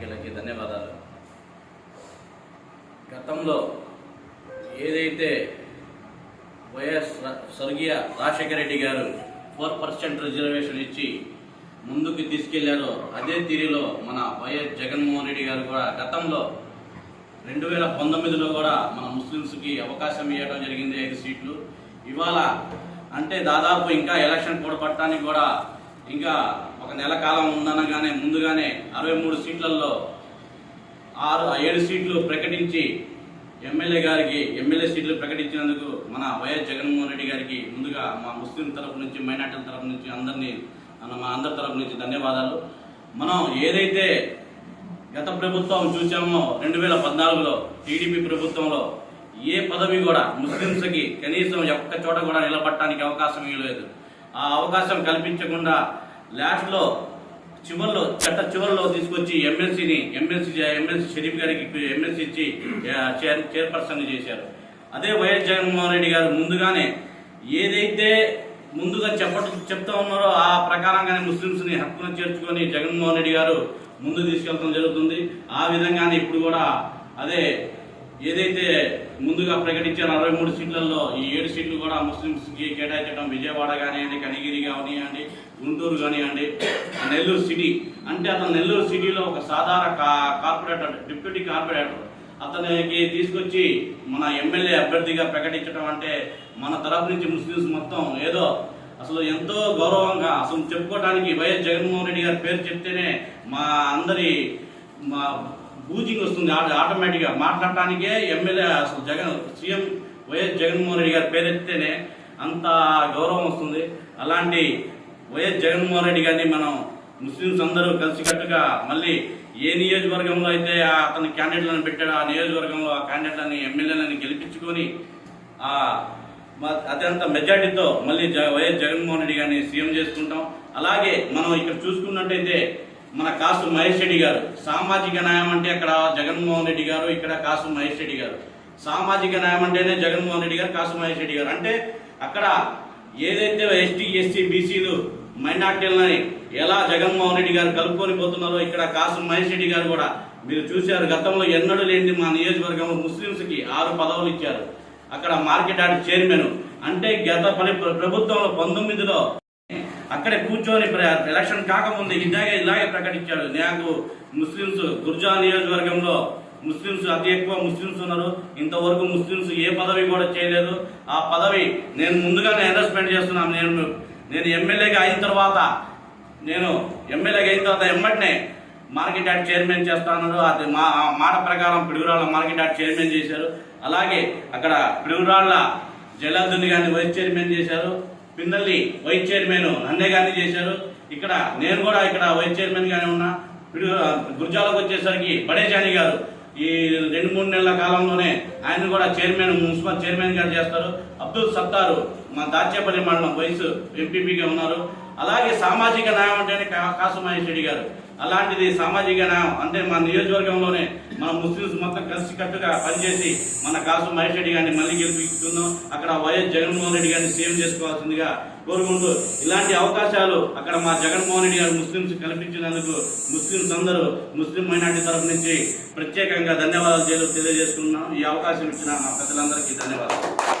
పాత్రికేయులకి ధన్యవాదాలు. గతంలో ఏదైతే వైఎస్ స్వర్గీయ రాజశేఖర రెడ్డి గారు ఫోర్ పర్సెంట్ రిజర్వేషన్ ఇచ్చి ముందుకు తీసుకెళ్ళారో అదే తీరులో మన వైఎస్ జగన్మోహన్ రెడ్డి గారు కూడా గతంలో రెండు వేల పంతొమ్మిదిలో కూడా మన ముస్లిమ్స్కి అవకాశం ఇవ్వడం జరిగింది ఐదు సీట్లు. ఇవాళ అంటే దాదాపు ఇంకా ఎలక్షన్ కూడబట్టడానికి కూడా ఇంకా ఒక నెల కాలం ఉందనగానే ముందుగానే అరవై మూడు సీట్లలో ఆరు ఏడు సీట్లు ప్రకటించి ఎమ్మెల్యే గారికి ఎమ్మెల్యే సీట్లు ప్రకటించినందుకు మన వైఎస్ జగన్మోహన్ రెడ్డి గారికి ముందుగా మా ముస్లిం తరపు నుంచి మైనార్టీల తరపు నుంచి అందరినీ మన మా అందరి తరపు నుంచి ధన్యవాదాలు. మనం ఏదైతే గత ప్రభుత్వం చూసామో రెండు వేల పద్నాలుగులో టీడీపీ ప్రభుత్వంలో ఏ పదవి కూడా ముస్లింస్కి కనీసం ఒక్క చోట కూడా నిలబడటానికి అవకాశం ఇవ్వలేదు ఆ అవకాశం కల్పించకుండా లాస్ట్లో చివరిలో చట్ట చివరిలో తీసుకొచ్చి ఎమ్మెల్సీని ఎమ్మెల్సీ ఎమ్మెల్సీ షరీఫ్ గారికి ఎమ్మెల్సీ ఇచ్చి చైర్ చైర్పర్సన్ చేశారు. అదే వైఎస్ జగన్మోహన్ రెడ్డి గారు ముందుగానే ఏదైతే ముందుగా చెప్ప చెప్తా ఉన్నారో ఆ ప్రకారంగానే ముస్లింస్ని హక్కును చేర్చుకొని జగన్మోహన్ రెడ్డి గారు ముందు తీసుకెళ్తాం జరుగుతుంది. ఆ విధంగానే ఇప్పుడు కూడా అదే ఏదైతే ముందుగా ప్రకటించారో అరవై మూడు సీట్లలో ఈ ఏడు సీట్లు కూడా ముస్లింస్కి కేటాయించడం విజయవాడ కానివ్వండి కనిగిరి కానివ్వండి గుంటూరు కానివ్వండి నెల్లూరు సిటీ. అంటే అతను నెల్లూరు సిటీలో ఒక సాధారణ కా- కార్పొరేటర్ డిప్యూటీ కార్పొరేటర్. అతనికి తీసుకొచ్చి మన ఎమ్మెల్యే అభ్యర్థిగా ప్రకటించడం అంటే మన తరపు నుంచి ముస్లిమ్స్ మొత్తం ఏదో అసలు ఎంతో గౌరవంగా అసలు చెప్పుకోవడానికి వైఎస్ జగన్మోహన్ రెడ్డి గారి పేరు చెప్తేనే మా అందరి మా బూజింగ్ వస్తుంది. ఆటోమేటిక్గా మాట్లాడటానికే ఎమ్మెల్యే అసలు జగన్ సీఎం వైఎస్ జగన్మోహన్ రెడ్డి గారి పేరు అంత గౌరవం వస్తుంది. అలాంటి వైఎస్ జగన్మోహన్ రెడ్డి గారిని మనం ముస్లిమ్స్ అందరూ కలిసికట్టుగా మళ్ళీ ఏ నియోజకవర్గంలో అయితే అతని క్యాండిడేట్లను పెట్టాడో ఆ నియోజకవర్గంలో ఆ క్యాండిడేట్లని ఎమ్మెల్యేలని గెలిపించుకొని ఆ మ- అత్యంత మెజార్టీతో మళ్ళీ వైఎస్ జగన్మోహన్ రెడ్డి గారిని సీఎం చేసుకుంటాం. అలాగే మనం ఇక్కడ చూసుకున్నట్టయితే మన కాసు మహేష్ రెడ్డి గారు. సామాజిక న్యాయం అంటే అక్కడ జగన్మోహన్ రెడ్డి గారు ఇక్కడ కాసు మహేష్ రెడ్డి గారు. సామాజిక న్యాయం అంటేనే జగన్మోహన్ రెడ్డి గారు కాసు మహేష్ రెడ్డి గారు. అంటే అక్కడ ఏదైతే ఎస్టీ ఎస్సీ బీసీలు మైనార్టీలని ఎలా జగన్మోహన్ రెడ్డి గారు కలుపుకొని పోతున్నారో ఇక్కడ కాసు మహేష్ రెడ్డి గారు కూడా మీరు చూశారు. గతంలో ఎన్నడూ లేని మా నియోజకవర్గంలో ముస్లింస్కి ఆరు పదవులు ఇచ్చారు. అక్కడ మార్కెట్ యార్డ్ చైర్మన్. అంటే గత పని ప్రభుత్వంలో పంతొమ్మిదిలో అక్కడే కూర్చొని ఎలక్షన్ కాకముందు ఇలాగే ఇలాగే ప్రకటించాడు. నాకు ముస్లింస్ గుర్జా నియోజకవర్గంలో ముస్లింస్ అతి ఎక్కువ ముస్లింస్ ఉన్నారు. ఇంతవరకు ముస్లింస్ ఏ పదవి కూడా చేయలేదు. ఆ పదవి నేను ముందుగానే అనౌన్స్మెంట్ చేస్తున్నాను నేను నేను ఎమ్మెల్యేగా అయిన తర్వాత నేను ఎమ్మెల్యేగా అయిన తర్వాత ఎమ్మటినే మార్కెట్ యార్డ్ చైర్మన్ చేస్తాను అది మా మాట ప్రకారం పిడుగురాళ్ళ మార్కెట్ యార్డ్ చైర్మన్ చేశారు. అలాగే అక్కడ పిడుగురాళ్ళ జలాల్దుని గారిని వైస్ చైర్మన్ చేశారు. పిన్నల్లి వైస్ చైర్మన్ నన్నే గారిని చేశారు. ఇక్కడ నేను కూడా ఇక్కడ వైస్ చైర్మన్ గానే ఉన్నా. పిడు గుర్జాలకు వచ్చేసరికి బడేజాని గారు. ఈ రెండు మూడు నెలల కాలంలోనే ఆయన కూడా చైర్మన్ మున్సిపల్ చైర్మన్ గారు చేస్తారు. అబ్దుల్ సత్తారు మా దాచేపల్లి మండలం వయసు ఎంపీపీగా ఉన్నారు. అలాగే సామాజిక న్యాయం అంటే కా- కాసు గారు. అలాంటిది సామాజిక న్యాయం అంటే మన నియోజకవర్గంలోనే మన ముస్లింస్ మొత్తం కలిసికట్టుగా పనిచేసి మన కాసు మహేష్ రెడ్డి గారిని మళ్ళీ గెలిపిస్తున్నాం. అక్కడ వైఎస్ జగన్మోహన్ రెడ్డి గారిని సీఎం చేసుకోవాల్సిందిగా కోరుకుంటూ ఇలాంటి అవకాశాలు అక్కడ మా జగన్మోహన్ రెడ్డి గారు ముస్లింస్ కల్పించినందుకు ముస్లింస్ అందరూ ముస్లిం మైనార్టీ తరఫు నుంచి ప్రత్యేకంగా ధన్యవాదాలు తెలియజేసుకున్నాం ఈ అవకాశం ఇచ్చిన మా పెద్దలందరికీ ధన్యవాదాలు.